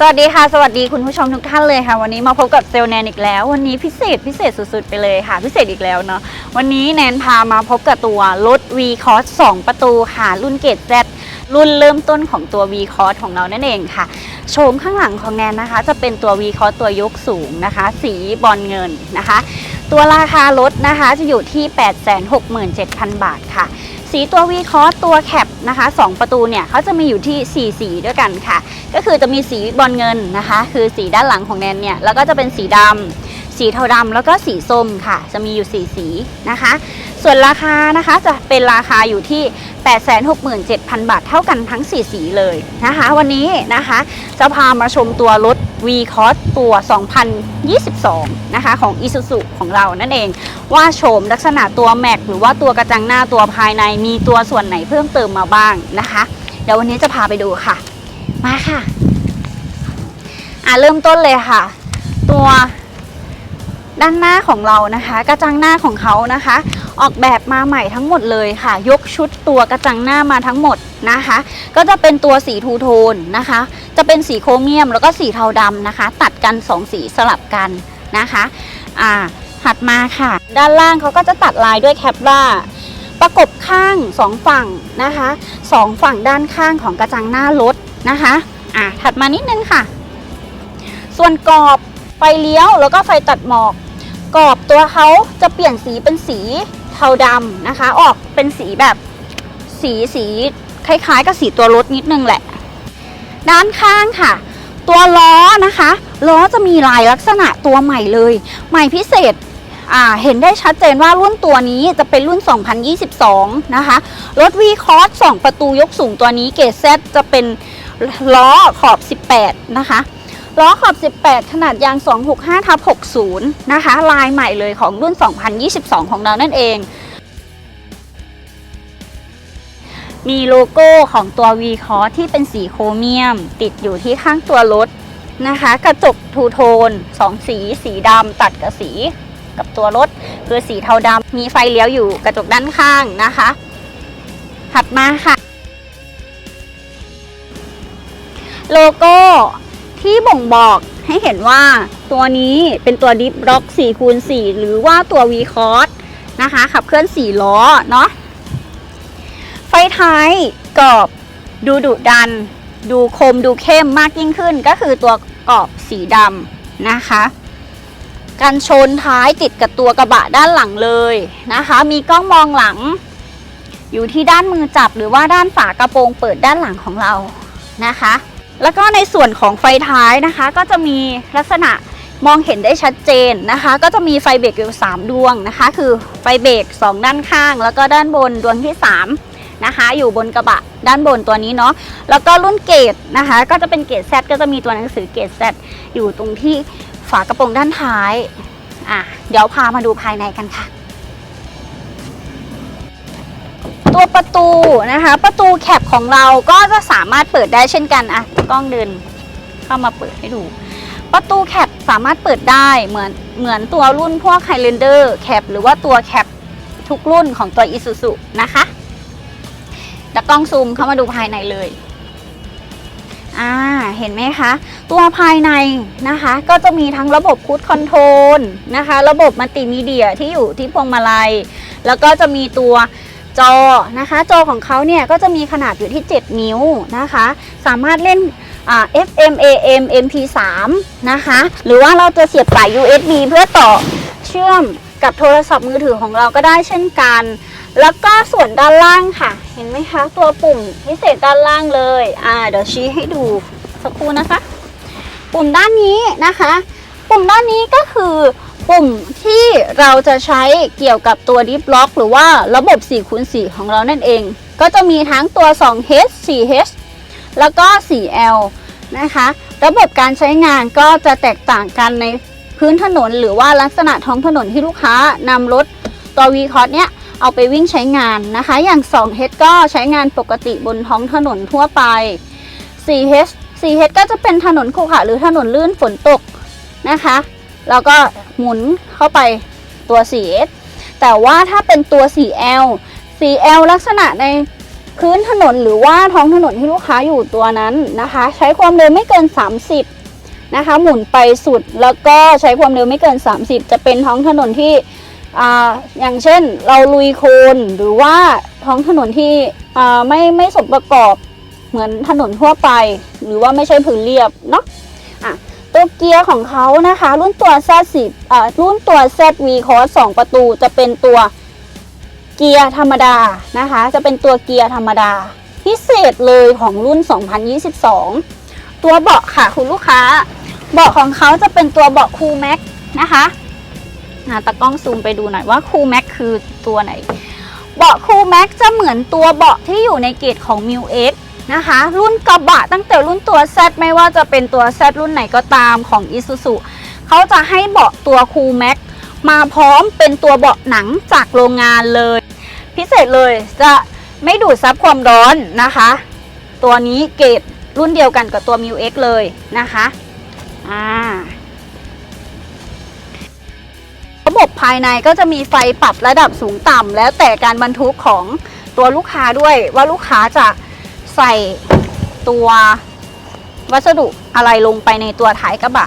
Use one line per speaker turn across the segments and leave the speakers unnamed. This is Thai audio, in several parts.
สวัสดีค่ะ สวัสดีคุณผู้ชมทุกท่านเลยค่ะ วันนี้มาพบกับเซลแนนอีกแล้ว วันนี้พิเศษพิเศษสุดๆไปเลยค่ะ พิเศษอีกแล้วเนาะวันนี้แนนพามาพบกับตัวรถ V Cross 2 ประตูค่ะ รุ่นเกต Z รุ่นเริ่มต้นของตัว V Cross ของเรานั่นเองค่ะโฉมข้างหลังของแนนนะคะ จะเป็นตัว V Cross ตัวยกสูงนะคะ สีบอลเงินนะคะ ตัวราคารถนะคะจะอยู่ที่ 867,000 บาทค่ะ สีตัววีคอสตัวแคปนะคะ2ประตูเนี่ยเขาจะมีอยู่ที่4สีด้วยกันค่ะ ก็คือจะมีสีบอลเงินนะคะ คือสีด้านหลังของแนนเนี่ยแล้วก็จะเป็นสีดำสีเทาดำแล้วก็สีส้มค่ะ จะมีอยู่4สีนะคะ ส่วนราคานะคะจะเป็นราคาอยู่ที่ 867,000 บาท เท่ากันทั้ง 4 สีเลยนะคะ วันนี้นะคะจะพามาชมตัวรถ V Cross ตัว 2022 นะคะของ Isuzu ของเรานั่นเอง ว่าโฉมลักษณะตัวแม็กหรือว่าตัวกระจังหน้าตัวภายในมีตัวส่วนไหนเพิ่มเติมมาบ้างนะคะ เดี๋ยววันนี้จะพาไปดูค่ะ มาค่ะ อะเริ่มต้นเลยค่ะ ตัว ด้านหน้าของเรานะคะ กระจังหน้าของเขานะคะ ออกแบบมาใหม่ทั้งหมดเลยค่ะ ยกชุดตัวกระจังหน้ามาทั้งหมดนะคะ ก็จะเป็นตัวสีทูโทนนะคะ จะเป็นสีโครเมียมแล้วก็สีเทาดำนะคะ ตัดกันสองสีสลับกันนะคะอ่าถัดมาค่ะ ด้านล่างเขาก็จะตัดลายด้วยแคปราประกบข้างสองฝั่งนะคะสองฝั่งด้านข้างของกระจังหน้ารถนะคะอ่าถัดมานิดนึงค่ะ ส่วนกรอบไฟเลี้ยวแล้วก็ไฟตัดหมอก กรอบตัวเขาจะเปลี่ยนสีเป็นสีเทาดำนะคะ ออกเป็นสีแบบสีสีคล้ายๆ กับสีตัวรถนิดนึงแหละ ด้านข้างค่ะ ตัวล้อนะคะ ล้อจะมีลายลักษณะตัวใหม่เลย ใหม่พิเศษเห็นได้ชัดเจนว่ารุ่นตัวนี้จะเป็นรุ่น 2022 นะคะ รถ V Cross 2 ประตูยกสูงตัวนี้เกรด Z จะเป็นล้อขอบ 18 นะคะ ล้อขอบ 18 ขนาดยาง 265ทับ60 นะคะ ลายใหม่เลยของรุ่น 2022 ของเรานั่นเอง มีโลโก้ของตัว V Cross ที่เป็นสีโครเมียม ติดอยู่ที่ข้างตัวรถนะคะ กระจกทูโทน 2 สี สีดำตัดกับสีกับตัวรถ คือสีเทาดำมีไฟเลี้ยวอยู่กระจกด้านข้างนะคะ ถัดมาค่ะ โลโก้ ที่บ่งบอกให้เห็นว่าตัวนี้เป็นตัวดิฟล็อก4คูณ4หรือว่าตัว V c o s นะคะขับเคลื่อน 4 ล้อเนาะไฟท้ายกรอบดูดุดัน ดูคมดูเข้มมากยิ่งขึ้น ก็คือตัวกรอบสีดำนะคะกันชนท้ายติดกับตัวกระบะด้านหลังเลยนะคะ มีกล้องมองหลัง อยู่ที่ด้านมือจับหรือว่าด้านฝากระโปรงเปิดด้านหลังของเรานะคะ แล้วก็ในส่วนของไฟท้ายนะคะ ก็จะมีลักษณะมองเห็นได้ชัดเจนนะคะ ก็จะมีไฟเบรกอยู่ 3 ดวงนะคะ คือไฟเบรก2 ด้านข้าง แล้วก็ด้านบนดวงที่ 3 นะคะ อยู่บนกระบะด้านบนตัวนี้เนาะแล้วก็รุ่นเกตนะคะ ก็จะเป็นเกต Z ก็จะมีตัวหนังสือเกต Z อยู่ตรงที่ฝากระโปรงด้านท้ายอะเดี๋ยวพามาดูภายในกันค่ะ ตัวประตูนะคะ ประตูแคปของเราก็จะสามารถเปิดได้เช่นกันอะกล้องเดินเข้ามาเปิดให้ดู ประตูแคปสามารถเปิดได้เหมือนเหมือนตัวรุ่นพวก Highlander แคปหรือว่าตัวแคปทุกรุ่นของตัว Isuzu นะคะแต่กล้องซูมเข้ามาดูภายในเลยอ่าเห็นไหมคะ ตัวภายในนะคะ ก็จะมีทั้งระบบคูดคอนโทรลนะคะ ระบบมัลติมีเดียที่อยู่ที่พวงมาลัย แล้วก็จะมีตัว จอนะคะ จอของเขาเนี่ยก็จะมีขนาดอยู่ที่ 7 นิ้วนะคะ สามารถเล่น FM AM MP3 นะคะ หรือว่าเราจะเสียบสาย USB เพื่อต่อเชื่อมกับโทรศัพท์มือถือของเราก็ได้เช่นกัน แล้วก็ส่วนด้านล่างค่ะ เห็นไหมคะ ตัวปุ่มพิเศษด้านล่างเลย อ่า เดี๋ยวชี้ให้ดูสักครู่นะคะ ปุ่มด้านนี้นะคะ ปุ่มด้านนี้ก็คือ ปุ่มที่เราจะใช้เกี่ยวกับตัวดิฟล็อกหรือว่าระบบ4คูณ4ของเรานั่นเอง ก็จะมีทั้งตัว 2H 4H แล้วก็ 4L นะคะ ระบบการใช้งานก็จะแตกต่างกันในพื้นถนน หรือว่าลักษณะท้องถนนที่ลูกค้านำรถตัว v c o s เนี้ยเอาไปวิ่งใช้งานนะคะ อย่าง 2H ก็ใช้งานปกติบนท้องถนนทั่วไป 4H 4H ก็จะเป็นถนนขรุขระหรือถนนลื่นฝนตกนะคะ แล้วก็หมุนเข้าไปตัว 4S แต่ว่าถ้าเป็นตัว 4L 4L ลักษณะในพื้นถนนหรือว่าท้องถนนที่ลูกค้าอยู่ตัวนั้นนะคะ ใช้ความเร็วไม่เกิน 30 นะคะ หมุนไปสุดแล้วก็ใช้ความเร็วไม่เกิน 30 จะเป็นท้องถนนที่ออย่างเช่นเราลุยโคลนหรือว่าท้องถนนที่ไม่ไม่สมประกอบเหมือนถนนทั่วไป หรือว่าไม่ใช่พื้นเรียบเนาะอะ ตัวเกียร์ของเขานะคะ รุ่นตัว Z10 อ่ารุ่นตัว ZV Cross 2ประตูจะเป็นตัวเกียร์ธรรมดานะคะ จะเป็นตัวเกียร์ธรรมดา พิเศษเลยของรุ่น 2022 ตัวเบาะค่ะคุณลูกค้า เบาะของเขาจะเป็นตัวเบาะคูแม็กนะคะอ่าตากล้องซูมไปดูหน่อยว่าคูแม็กคือตัวไหน เบาะคูแม็กจะเหมือนตัวเบาะที่อยู่ในเกรดของ m ิ X นะคะ รุ่นกระบะตั้งแต่รุ่นตัว Z ไม่ว่าจะเป็นตัว Z รุ่นไหนก็ตามของ Isuzu เขาจะให้เบาะตัวคูแม็กมาพร้อมเป็นตัวเบาะหนังจากโรงงานเลย พิเศษเลยจะไม่ดูดซับความร้อนนะคะ ตัวนี้เกรดรุ่นเดียวกันกับตัว m ิ X เลยนะคะอ่าระบบภายในก็จะมีไฟปรับระดับสูงต่ำแล้วแต่การบรรทุกของตัวลูกค้าด้วยว่าลูกค้าจะ ใส่ตัววัสดุอะไรลงไปในตัวท้ายกระบะ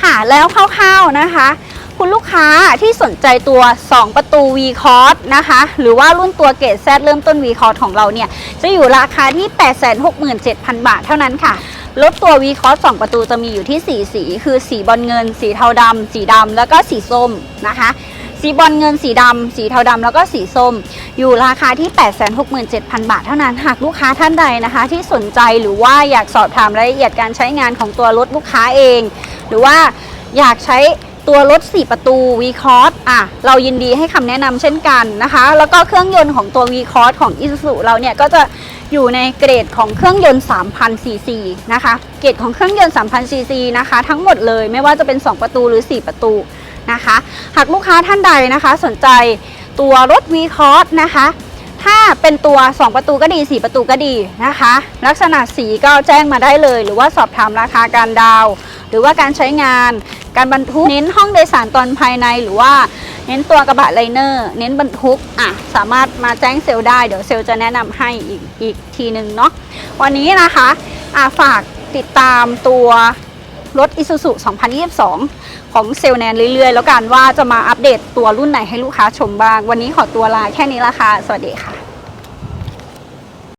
ค่ะแล้วคร่าวๆนะคะ คุณลูกค้าที่สนใจตัว 2 ประตู V c o s นะคะ หรือว่ารุ่นตัวเกรดเริ่มต้น V c o s ของเราเนี่ย จะอยู่ราคาที่ 867,000 บาทเท่านั้นค่ะรถตัว V Cross 2ประตูจะมีอยู่ที่ 4 สี คือสีบอลเงิน สีเทาดำสีดำแล้วก็สีส้มนะคะ สีบอลเงินสีดำสีเทาดำแล้วก็สีส้ม อยู่ราคาที่ 867,000 บาทเท่านั้นหากลูกค้าท่านใดนะคะ ที่สนใจหรือว่าอยากสอบถามรายละเอียดการใช้งานของตัวรถลูกค้าเอง หรือว่าอยากใช้ตัวรถ 4 ประตู v c o s อะ เรายินดีให้คำแนะนำเช่นกันนะคะ แล้วก็เครื่องยนต์ของตัว v c o s ของ Isuzu เราเนี่ย ก็จะอยู่ในเกรดของเครื่องยนต์ 3,000 cc นะคะ เกรดของเครื่องยนต์ 3,000 cc นะคะ ทั้งหมดเลยไม่ว่าจะเป็น 2 ประตูหรือ 4 ประตู นะคะ หากลูกค้าท่านใดนะคะ สนใจตัวรถ v c o s นะคะ ถ้าเป็นตัว 2 ประตูก็ดี 4 ประตูก็ดีนะคะ ลักษณะสีก็แจ้งมาได้เลย หรือว่าสอบถามราคาการดาว หรือว่าการใช้งาน การบรรทุก เน้นห้องโดยสารตอนภายในหรือว่าเน้นตัวกระบะไลเนอร์ เน้นบรรทุก อะ สามารถมาแจ้งเซลล์ได้ เดี๋ยวเซลล์จะแนะนำให้อีกอีกทีหนึ่งเนาะ วันนี้นะคะ อะฝากติดตามตัวรถ Isuzu 2022 ของเซลล์แนนเรื่อยๆ แล้วกันว่าจะมาอัปเดตตัวรุ่นไหนให้ลูกค้าชมบ้าง วันนี้ขอตัวลาแค่นี้ละค่ะ สวัสดีค่ะ